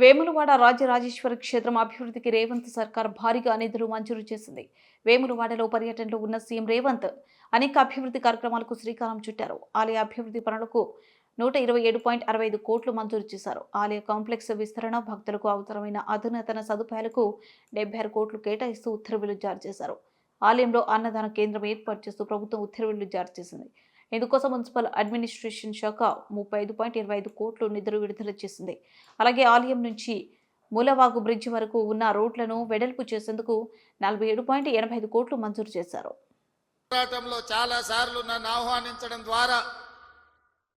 వేములవాడ రాజరాజేశ్వరి క్షేత్రం అభివృద్ధికి రేవంత్ సర్కార్ భారీగా నిధులు మంజూరు చేసింది. వేములవాడలో పర్యటనలో ఉన్న సీఎం రేవంత్ అనేక అభివృద్ధి కార్యక్రమాలకు శ్రీకారం చుట్టారు. ఆలయ అభివృద్ధి పనులకు నూట ఇరవై ఏడు పాయింట్ అరవై ఐదు కోట్లు మంజూరు చేశారు. ఆలయ కాంప్లెక్స్ విస్తరణ భక్తులకు అవసరమైన అధునాతన సదుపాయాలకు డెబ్బై ఆరు కోట్లు కేటాయిస్తూ ఉత్తర్వులు జారీ చేశారు. ఆలయంలో అన్నదాన కేంద్రం ఏర్పాటు చేస్తూ ప్రభుత్వం ఉత్తర్వులు జారీ చేసింది. ఇందుకోసం మున్సిపల్ అడ్మినిస్ట్రేషన్ శాఖ ముప్పై ఐదు పాయింట్ ఇరవై ఐదు కోట్లు నిధులు విడుదల చేసింది. అలాగే ఆలయం నుంచి మూలవాగు బ్రిడ్జ్ వరకు ఉన్న రోడ్లను వెడల్పు చేసేందుకు నలభై ఏడు పాయింట్ ఎనభై ఐదు కోట్లు మంజూరు చేశారు. పోరాటంలో చాలా సార్లు నన్ను ఆహ్వానించడం ద్వారా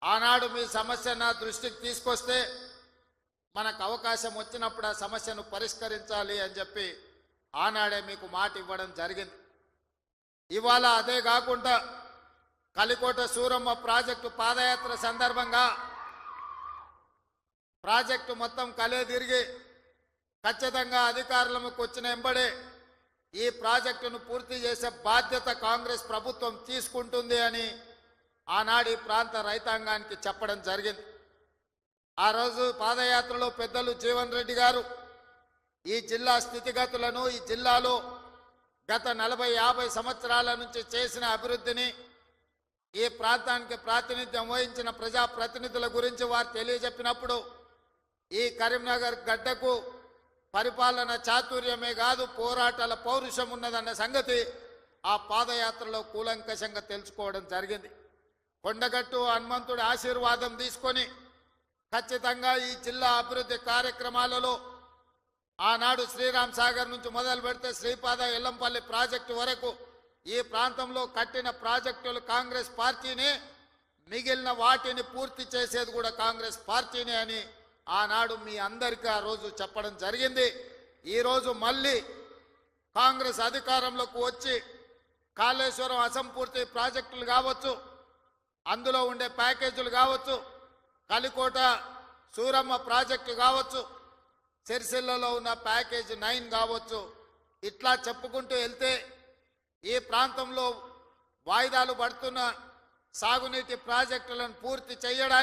ఆనాడు మీ సమస్య నా దృష్టికి తీసుకొస్తే మనకు అవకాశం వచ్చినప్పుడు ఆ సమస్యను పరిష్కరించాలి అని చెప్పి ఆనాడే మీకు మాట ఇవ్వడం జరిగింది. ఇవాళ అదే కాకుండా కలికోట సూరమ్మ ప్రాజెక్టు పాదయాత్ర సందర్భంగా ప్రాజెక్టు మొత్తం కలే తిరిగి ఖచ్చితంగా అధికారులకు వచ్చిన ఎంబడే ఈ ప్రాజెక్టును పూర్తి చేసే బాధ్యత కాంగ్రెస్ ప్రభుత్వం తీసుకుంటుంది అని ఆనాడు ఈ ప్రాంత రైతాంగానికి చెప్పడం జరిగింది. ఆ రోజు పాదయాత్రలో పెద్దలు జీవన్ రెడ్డి గారు ఈ జిల్లా స్థితిగతులను ఈ జిల్లాలో గత నలభై యాభై సంవత్సరాల నుంచి చేసిన అభివృద్ధిని ఈ ప్రాంతానికి ప్రాతినిధ్యం వహించిన ప్రజాప్రతినిధుల గురించి వారు తెలియజెప్పినప్పుడు ఈ కరీంనగర్ గడ్డకు పరిపాలన చాతుర్యమే కాదు పోరాటాల పౌరుషం ఉన్నదన్న సంగతి ఆ పాదయాత్రలో కూలంకషంగా తెలుసుకోవడం జరిగింది. కొండగట్టు హనుమంతుడి ఆశీర్వాదం తీసుకొని ఖచ్చితంగా ఈ జిల్లా అభివృద్ధి కార్యక్రమాలలో ఆనాడు శ్రీరామ్ సాగర్ నుంచి మొదలు పెడితే శ్రీపాద ఎల్లంపల్లి ప్రాజెక్టు వరకు ఈ ప్రాంతంలో కట్టిన ప్రాజెక్టులు కాంగ్రెస్ పార్టీనే మిగిలిన వాటిని పూర్తి చేసేది కూడా కాంగ్రెస్ పార్టీనే అని ఆనాడు మీ అందరికీ ఆ రోజు చెప్పడం జరిగింది. ఈరోజు మళ్ళీ కాంగ్రెస్ అధికారంలోకి వచ్చి కాళేశ్వరం అసంపూర్తి ప్రాజెక్టులు కావచ్చు అందులో ఉండే ప్యాకేజీలు కావచ్చు కలికోట సూరమ్మ ప్రాజెక్టు కావచ్చు సిరిసిల్లలో ఉన్న ప్యాకేజ్ నైన్ కావచ్చు ఇట్లా చెప్పుకుంటూ వెళ్తే ఈ ప్రాంతంలో వాయిదాలు పడుతున్న సాగునీటి ప్రాజెక్టులను పూర్తి చేయడానికి